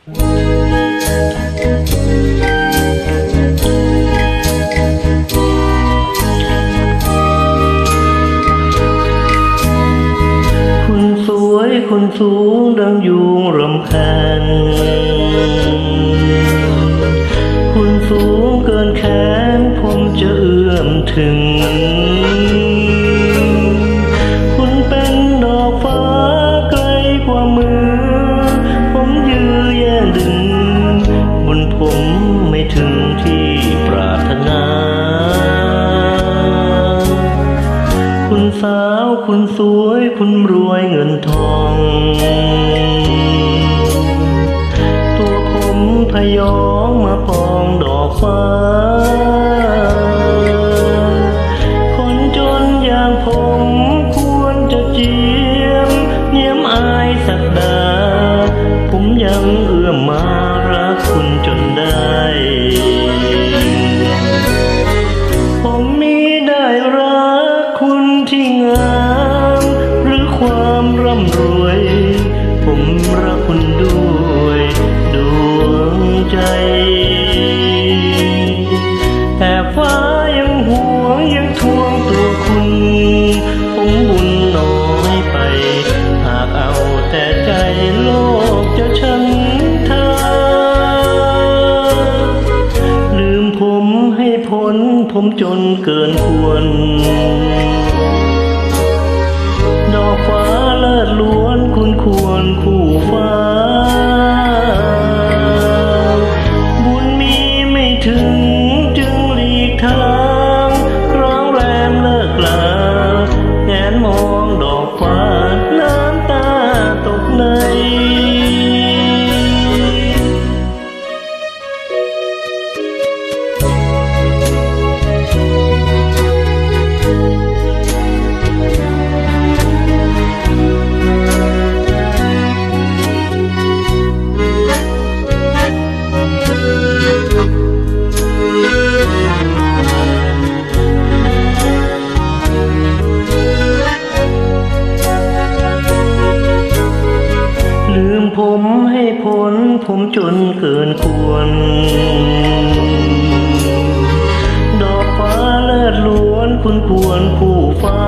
คุณสวยคุณสูงดังยุงรำคาญคุณสูงเกินแขนผมจะเอื้อมถึง คุณสวยคุณรวยเงินทอง ตัวผมพยองมาปองดอกฟ้า คนจนอย่างผมควรจะเจียม เนียมอายสักดา ผมยังเอื้อมมารักคุณ งาม หรือความร่ำรวย ผมรักคุณด้วยดวงใจ แต่ฟ้ายังห่วงยังทวงตัวคุณ ผมบุญน้อยไป หากเอาแต่ใจโลกจะชันทาลืมผมให้พ้นผมจนเกินควร คุณ ผมให้พ้นผมจนเกินควร ดอกฟ้าเลิศล้วนคุณควรคู่ฟ้า